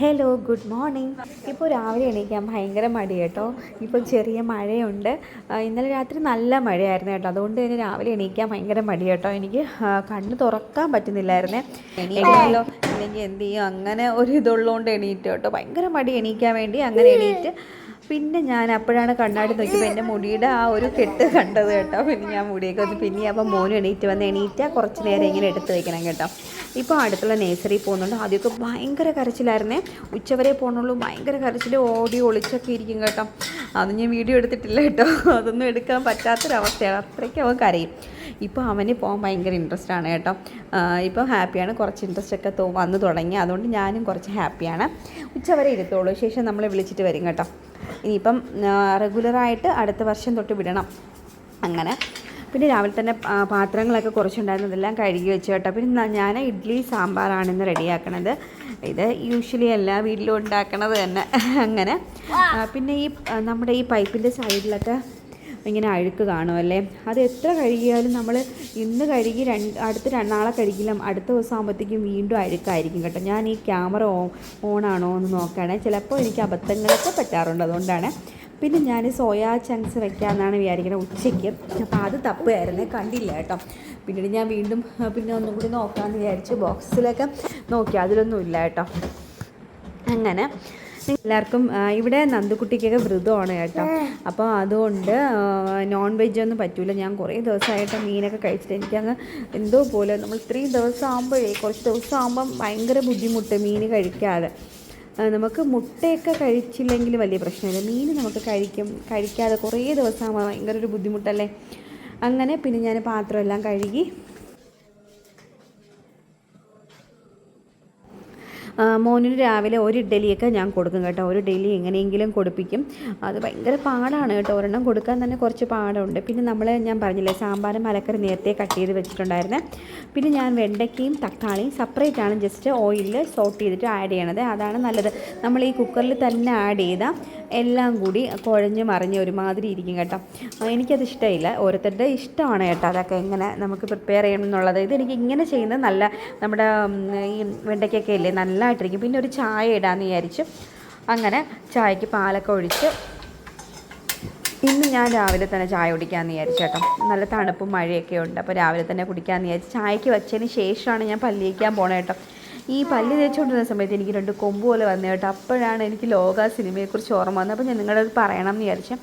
Hello good morning ഇപ്പോൾ രാവിലെ എണീക്കാൻ ഭയങ്കര മടി കേട്ടോ. ഇപ്പം ചെറിയ മഴയുണ്ട്. ഇന്നലെ രാത്രി നല്ല മഴയായിരുന്നു കേട്ടോ. അതുകൊണ്ട് തന്നെ രാവിലെ എണീക്കാൻ ഭയങ്കര മടി കേട്ടോ. എനിക്ക് കണ്ണ് തുറക്കാൻ പറ്റുന്നില്ലായിരുന്നേ. എണീക്കല്ലോ അല്ലെങ്കിൽ എന്ത് ചെയ്യും? അങ്ങനെ ഒരു ഇതുള്ളതുകൊണ്ട് എണീറ്റ് കേട്ടോ. ഭയങ്കര മടി എണീക്കാൻ വേണ്ടി അങ്ങനെ എണീറ്റ്. പിന്നെ ഞാൻ അപ്പോഴാണ് കണ്ണാടി നോക്കിയപ്പോൾ എന്റെ മുടിയുടെ ആ ഒരു കെട്ട് കണ്ടത് കേട്ടോ. പിന്നെ ഞാൻ മുടിയൊക്കെ ഒന്ന് പിന്നെ അപ്പം മോനും എണീറ്റ് വന്ന് എണീറ്റാൽ കുറച്ച് നേരം ഇങ്ങനെ എടുത്ത് വെക്കണം കേട്ടോ. ഇപ്പോൾ അടുത്തുള്ള നേഴ്സറി പോകുന്നുണ്ട്. ആദ്യമൊക്കെ ഭയങ്കര കരച്ചിലായിരുന്നേ. ഉച്ചവരെ പോകണുള്ളൂ ഭയങ്കര കരച്ചിൽ ഓടി ഒളിച്ചൊക്കെ ഇരിക്കും കേട്ടോ. അത് ഞാൻ വീഡിയോ എടുത്തിട്ടില്ല കേട്ടോ. അതൊന്നും എടുക്കാൻ പറ്റാത്തൊരവസ്ഥയാണ്. അത്രയ്ക്ക് അവൻ കരയും. ഇപ്പോൾ അവന് പോകാൻ ഭയങ്കര ഇൻട്രസ്റ്റ് ആണ് കേട്ടോ. ഇപ്പോൾ ഹാപ്പിയാണ് കുറച്ച് ഇൻട്രസ്റ്റ് ഒക്കെ വന്നു തുടങ്ങി. അതുകൊണ്ട് ഞാനും കുറച്ച് ഹാപ്പിയാണ് ഉച്ചവരെ ഇരുത്തോളൂ. ശേഷം നമ്മളെ വിളിച്ചിട്ട് വരും കേട്ടോ. ഇനിയിപ്പം റെഗുലറായിട്ട് അടുത്ത വർഷം തൊട്ട് വിടണം. അങ്ങനെ. പിന്നെ രാവിലെ തന്നെ പാത്രങ്ങളൊക്കെ കുറച്ചുണ്ടായിരുന്നു അതെല്ലാം കഴുകി വെച്ചു കേട്ടോ. പിന്നെ ഞാൻ ഇഡ്ഡലി സാമ്പാറാണ് ഇന്ന് റെഡിയാക്കണത്. ഇത് യൂഷ്വലി എല്ലാ വീട്ടിലും ഉണ്ടാക്കണത് തന്നെ. അങ്ങനെ. പിന്നെ ഈ നമ്മുടെ ഈ പൈപ്പിന്റെ സൈഡിലൊക്കെ ഇങ്ങനെ അഴുക്ക് കാണുമല്ലേ അത് എത്ര കഴുകിയാലും നമ്മൾ ഇന്ന് കഴുകി രണ്ട് അടുത്ത രണ്ടാളെ നാളെ കഴുകില്ല. അടുത്ത ദിവസം ആകുമ്പോഴത്തേക്കും വീണ്ടും അഴുക്കായിരിക്കും കേട്ടോ. ഞാൻ ഈ ക്യാമറ ഓൺ ഓണാണോ എന്ന് നോക്കുകയാണെ. ചിലപ്പോൾ എനിക്ക് അബദ്ധങ്ങളൊക്കെ പറ്റാറുണ്ട് അതുകൊണ്ടാണ്. പിന്നെ ഞാൻ സോയാ ചങ്ക്സ് വെക്കാമെന്നാണ് വിചാരിക്കുന്നത് ഉച്ചയ്ക്ക്. അപ്പോൾ അത് തപ്പുമായിരുന്നേ കണ്ടില്ല കേട്ടോ. പിന്നീട് ഞാൻ വീണ്ടും പിന്നെ ഒന്നും കൂടി നോക്കാമെന്ന് വിചാരിച്ചു ബോക്സിലൊക്കെ നോക്കി. അതിലൊന്നും ഇല്ല കേട്ടോ. അങ്ങനെ എല്ലാവർക്കും ഇവിടെ നന്ദുക്കുട്ടിക്കൊക്കെ വ്രതമാണ് കേട്ടോ. അപ്പോൾ അതുകൊണ്ട് നോൺ വെജ് ഒന്നും പറ്റൂല. ഞാൻ കുറേ ദിവസമായിട്ട് മീനൊക്കെ കഴിച്ചിട്ട് എനിക്കങ്ങ് എന്തോ പോലെ നമ്മൾ ഇത്രയും ദിവസം ആകുമ്പോഴേ കുറച്ച് ദിവസം ആകുമ്പം ഭയങ്കര ബുദ്ധിമുട്ട് മീൻ കഴിക്കാതെ. നമുക്ക് മുട്ടയൊക്കെ കഴിച്ചില്ലെങ്കിൽ വലിയ പ്രശ്നമില്ല. മീൻ നമുക്ക് കഴിക്കും കഴിക്കാതെ കുറേ ദിവസമാകുമ്പോൾ ഭയങ്കര ഒരു ബുദ്ധിമുട്ടല്ലേ? അങ്ങനെ പിന്നെ ഞാൻ പാത്രമെല്ലാം കഴുകി മോനിന് രാവിലെ ഒരു ഇഡ്ഡലിയൊക്കെ ഞാൻ കൊടുക്കും കേട്ടോ. ഒരു ഇഡ്ഡലി എങ്ങനെയെങ്കിലും കൊടുപ്പിക്കും. അത് ഭയങ്കര പാടാണ് കേട്ടോ. ഒരെണ്ണം കൊടുക്കാൻ തന്നെ കുറച്ച് പാടുണ്ട്. പിന്നെ നമ്മൾ ഞാൻ പറഞ്ഞില്ലേ സാമ്പാറും മലക്കറി നേരത്തെ കട്ട് ചെയ്ത് വെച്ചിട്ടുണ്ടായിരുന്നേ. പിന്നെ ഞാൻ വെണ്ടയ്ക്കയും തക്കാളിയും സെപ്പറേറ്റ് ആണ്. ജസ്റ്റ് ഓയിലിൽ സോട്ട് ചെയ്തിട്ട് ആഡ് ചെയ്യണത്. അതാണ് നല്ലത്. നമ്മൾ ഈ കുക്കറിൽ തന്നെ ആഡ് ചെയ്താൽ എല്ലാം കൂടി കുഴഞ്ഞ് മറിഞ്ഞ് ഒരുമാതിരി ഇരിക്കും കേട്ടോ. എനിക്കത് ഇഷ്ടമില്ല ഓരോരുത്തരുടെ ഇഷ്ടമാണ് കേട്ടോ അതൊക്കെ എങ്ങനെ നമുക്ക് പ്രിപ്പയർ ചെയ്യണം എന്നുള്ളത്. ഇതെനിക്ക് ഇങ്ങനെ ചെയ്യുന്നത് നല്ല നമ്മുടെ ഈ വെണ്ടയ്ക്കൊക്കെ ഇല്ലേ നല്ലതായിട്ടിരിക്കും പിന്നെ ഒരു ചായ ഇടാമെന്ന് വിചാരിച്ചു അങ്ങനെ ചായക്ക് പാലൊക്കെ ഒഴിച്ച് ഇന്ന് ഞാൻ രാവിലെ തന്നെ ചായ കുടിക്കാമെന്ന് വിചാരിച്ചു കേട്ടോ. നല്ല തണുപ്പും മഴയൊക്കെ ഉണ്ട്. അപ്പോൾ രാവിലെ തന്നെ കുടിക്കാമെന്ന് വിചാരിച്ചു ചായക്ക് വെച്ചതിന് ശേഷമാണ് ഞാൻ പല്ലിയിക്കാൻ പോണേ കേട്ടോ. ഈ പല്ല് തേച്ചുകൊണ്ടിരുന്ന സമയത്ത് എനിക്ക് രണ്ട് കൊമ്പ് പോലെ വന്നു കേട്ടോ. അപ്പോഴാണ് എനിക്ക് ലോക സിനിമയെക്കുറിച്ച് ഓർമ്മ വന്നത്. അപ്പോൾ ഞാൻ നിങ്ങളത് പറയണം എന്ന് വിചാരിച്ചു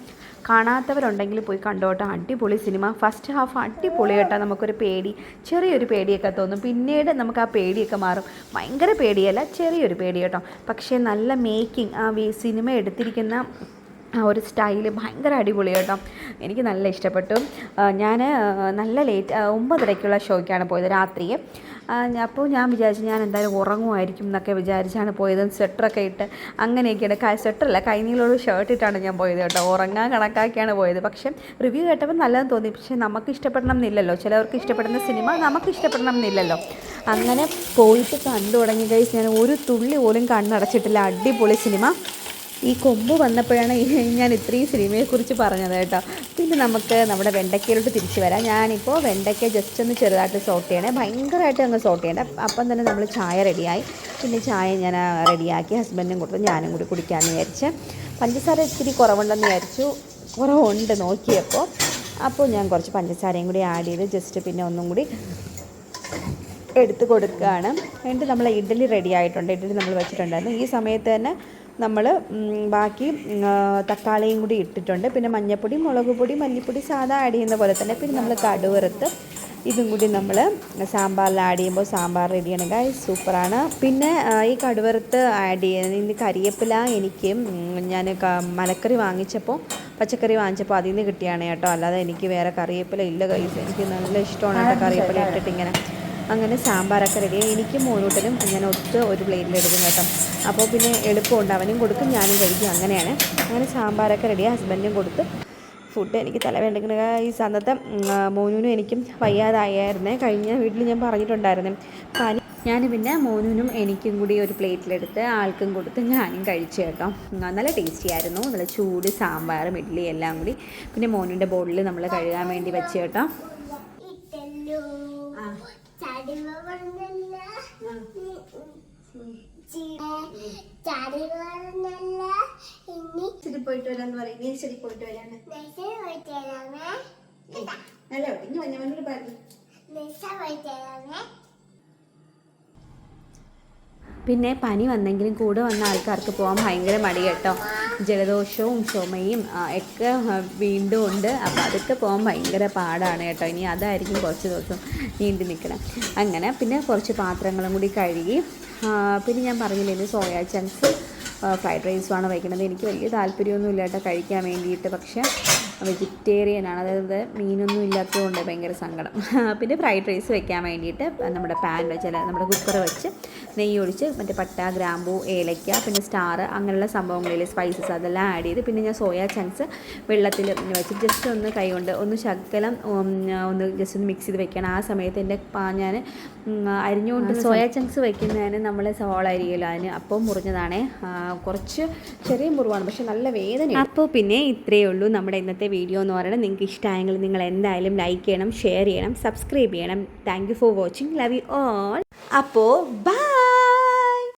കാണാത്തവരുണ്ടെങ്കിൽ പോയി കണ്ടോട്ടോ അടിപൊളി സിനിമ. ഫസ്റ്റ് ഹാഫ് അടിപൊളി കേട്ടോ. നമുക്കൊരു പേടി ചെറിയൊരു പേടിയൊക്കെ തോന്നും. പിന്നീട് നമുക്ക് ആ പേടിയൊക്കെ മാറും. ഭയങ്കര പേടിയല്ല ചെറിയൊരു പേടി കേട്ടോ. പക്ഷേ നല്ല മേക്കിംഗ് ആ സിനിമ എടുത്തിരിക്കുന്ന ആ ഒരു സ്റ്റൈൽ ഭയങ്കര അടിപൊളി കേട്ടോ. എനിക്ക് നല്ല ഇഷ്ടപ്പെട്ടു. ഞാൻ നല്ല ലേറ്റ് ഒമ്പതരയ്ക്കുള്ള ഷോയ്ക്കാണ് പോയത് രാത്രി. അപ്പോൾ ഞാൻ വിചാരിച്ചു ഞാൻ എന്തായാലും ഉറങ്ങുമായിരിക്കും എന്നൊക്കെ വിചാരിച്ചാണ് പോയത് സ്വെറ്ററൊക്കെ ഇട്ട് അങ്ങനെയൊക്കെയാണ് കൈ സ്വെറ്ററല്ല കൈനീളൊരു ഷർട്ട് ഇട്ടാണ് ഞാൻ പോയത് കേട്ടോ. ഉറങ്ങാൻ കണക്കാക്കിയാണ് പോയത്. പക്ഷേ റിവ്യൂ കേട്ടപ്പോൾ നല്ലതെന്ന് തോന്നി. പക്ഷേ നമുക്ക് ഇഷ്ടപ്പെടണം എന്നില്ലല്ലോ. ചിലവർക്ക് ഇഷ്ടപ്പെടുന്ന സിനിമ നമുക്ക് ഇഷ്ടപ്പെടണം എന്നില്ലല്ലോ. അങ്ങനെ പോയിട്ട് കണ്ടു തുടങ്ങി കഴിച്ച് ഞാൻ ഒരു തുള്ളി പോലും കണ്ണടച്ചിട്ടില്ല. അടിപൊളി സിനിമ. ഈ കൊമ്പ് വന്നപ്പോഴാണ് ഞാൻ ഇത്രയും സിനിമയെക്കുറിച്ച് പറഞ്ഞത് കേട്ടോ. പിന്നെ നമുക്ക് നമ്മുടെ വെണ്ടയ്ക്കയിലോട്ട് തിരിച്ചു വരാം. ഞാനിപ്പോൾ വെണ്ടയ്ക്ക ജസ്റ്റ് ഒന്ന് ചെറുതായിട്ട് സോട്ട് ചെയ്യണേ. ഭയങ്കരമായിട്ട് അങ്ങ് സോട്ട് ചെയ്യണേ അപ്പം തന്നെ നമ്മൾ ചായ റെഡിയായി പിന്നെ ചായ ഞാൻ റെഡിയാക്കി ഹസ്ബൻഡിനും കൊടുത്ത് ഞാനും കൂടി കുടിക്കാമെന്ന് വിചാരിച്ച്. പഞ്ചസാര ഇത്തിരി കുറവുണ്ടെന്ന് വിചാരിച്ചു. കുറവുണ്ട് നോക്കിയപ്പോൾ അപ്പോൾ ഞാൻ കുറച്ച് പഞ്ചസാരയും കൂടി ആഡ് ചെയ്ത് ജസ്റ്റ് പിന്നെ ഒന്നും കൂടി എടുത്ത് കൊടുക്കുകയാണ് എന്നിട്ട് നമ്മൾ ഇഡ്ഡലി റെഡി ആയിട്ടുണ്ട്. ഇഡ്ഡലി നമ്മൾ വെച്ചിട്ടുണ്ടായിരുന്നു. ഈ സമയത്ത് തന്നെ നമ്മൾ ബാക്കി തക്കാളിയും കൂടി ഇട്ടിട്ടുണ്ട്. പിന്നെ മഞ്ഞൾപ്പൊടി മുളക് പൊടി മല്ലിപ്പൊടി സാധാ ആഡ് ചെയ്യുന്ന പോലെ തന്നെ പിന്നെ നമ്മൾ കടുവറുത്ത് ഇതും കൂടി നമ്മൾ സാമ്പാറിൽ ആഡ് ചെയ്യുമ്പോൾ സാമ്പാർ റെഡിയാണ് ഗായ് സൂപ്പറാണ് പിന്നെ ഈ കടുവറുത്ത് ആഡ് ചെയ്യുന്ന കരിയേപ്പില എനിക്ക് ഞാൻ മലക്കറി വാങ്ങിച്ചപ്പോൾ പച്ചക്കറി വാങ്ങിച്ചപ്പോൾ അതിൽ നിന്ന് കിട്ടിയാണ് കേട്ടോ. അല്ലാതെ എനിക്ക് വേറെ കറിവേപ്പില ഇല്ല ഗൈസ് എനിക്ക് നല്ല ഇഷ്ടമാണ് കേട്ടോ കറിവേപ്പില ഇട്ടിട്ട് ഇങ്ങനെ. അങ്ങനെ സാമ്പാറൊക്കെ റെഡി എനിക്ക് മൂന്നൂട്ടനും ഞാൻ ഒത്ത് ഒരു പ്ലേറ്റിൽ എടുക്കും കേട്ടോ. അപ്പോൾ പിന്നെ എളുപ്പമുണ്ട്. അവനും കൊടുക്കും ഞാനും കഴിക്കും. അങ്ങനെയാണ്. അങ്ങനെ സാമ്പാറൊക്കെ റെഡി ഹസ്ബൻഡിനും കൊടുത്ത് ഫുഡ് എനിക്ക് തലവേണ്ടെങ്കിൽ ഈ അന്നത്തെ മോനൂനും എനിക്കും വയ്യാതായിരുന്നേ. കഴിഞ്ഞ വീട്ടിൽ ഞാൻ പറഞ്ഞിട്ടുണ്ടായിരുന്നു. പനി ഞാൻ പിന്നെ മോനുവിനും എനിക്കും കൂടി ഒരു പ്ലേറ്റിലെടുത്ത് ആൾക്കും കൊടുത്ത് ഞാനും കഴിച്ചു കേട്ടോ. നല്ല ടേസ്റ്റി ആയിരുന്നു. നല്ല ചൂട് സാമ്പാർ ഇഡ്ഡലി എല്ലാം കൂടി. പിന്നെ മോനുവിന്റെ ബോളിൽ നമ്മൾ കഴുകാൻ വേണ്ടി വെച്ച് കേട്ടോ. പോയിട്ട് വരാന്ന് പറയും. നീ വരാന്ന്. പറഞ്ഞു പിന്നെ പനി വന്നെങ്കിലും കൂടെ വന്ന ആൾക്കാർക്ക് പോകാൻ ഭയങ്കര മടി കേട്ടോ. ജലദോഷവും ചുമയും ഒക്കെ വീണ്ടും ഉണ്ട്. അപ്പോൾ അതൊക്കെ പോകാൻ ഭയങ്കര പാടാണ് കേട്ടോ. ഇനി അതായിരിക്കും കുറച്ച് ദിവസം നീണ്ടു നിൽക്കണം. അങ്ങനെ പിന്നെ കുറച്ച് പാത്രങ്ങളും കൂടി കഴുകി പിന്നെ ഞാൻ പറഞ്ഞില്ലേ ഇന്ന് സോയാ ചങ്ക്സ് ഫ്രൈഡ് റൈസുമാണ് വയ്ക്കുന്നത് എനിക്ക് വലിയ താല്പര്യമൊന്നുമില്ല കേട്ടോ കഴിക്കാൻ വേണ്ടിയിട്ട്. പക്ഷേ വെജിറ്റേറിയൻ ആണ് അതായത് മീനൊന്നും ഇല്ലാത്തതുകൊണ്ട് ഭയങ്കര സങ്കടം. പിന്നെ ഫ്രൈഡ് റൈസ് വെക്കാൻ വേണ്ടിയിട്ട് നമ്മുടെ പാൻ വെച്ച് അല്ല നമ്മുടെ കുക്കർ വെച്ച് നെയ്യ് ഒഴിച്ച് മറ്റേ പട്ട ഗ്രാമ്പൂ ഏലയ്ക്ക പിന്നെ സ്റ്റാർ അങ്ങനെയുള്ള സംഭവങ്ങളിൽ സ്പൈസസ് അതെല്ലാം ആഡ് ചെയ്ത് പിന്നെ ഞാൻ സോയാ ചങ്ക്സ് വെള്ളത്തിൽ വെച്ച് ജസ്റ്റ് ഒന്ന് കൈ കൊണ്ട് ഒന്ന് ശകലം ഒന്ന് ജസ്റ്റ് ഒന്ന് മിക്സ് ചെയ്ത് വെക്കണം. ആ സമയത്ത് എന്റെ ഞാൻ അരിഞ്ഞുകൊണ്ട് സോയ ചങ്ക്സ് വയ്ക്കുന്നതിന് നമ്മൾ സവാള അരിയല്ലോ അതിന് അപ്പം മുറിഞ്ഞതാണേ. കുറച്ച് ചെറിയ മുറിവാണ് പക്ഷെ നല്ല വേദന അപ്പോൾ പിന്നെ ഇത്രയേ ഉള്ളൂ നമ്മുടെ ഇന്നത്തെ വീഡിയോ എന്ന് പറയുന്നത്. നിങ്ങൾക്ക് ഇഷ്ടമായെങ്കിൽ നിങ്ങൾ എന്തായാലും ലൈക്ക് ചെയ്യണം ഷെയർ ചെയ്യണം സബ്സ്ക്രൈബ് ചെയ്യണം. Thank you for watching. Love you all. അപ്പോൾ ബൈ.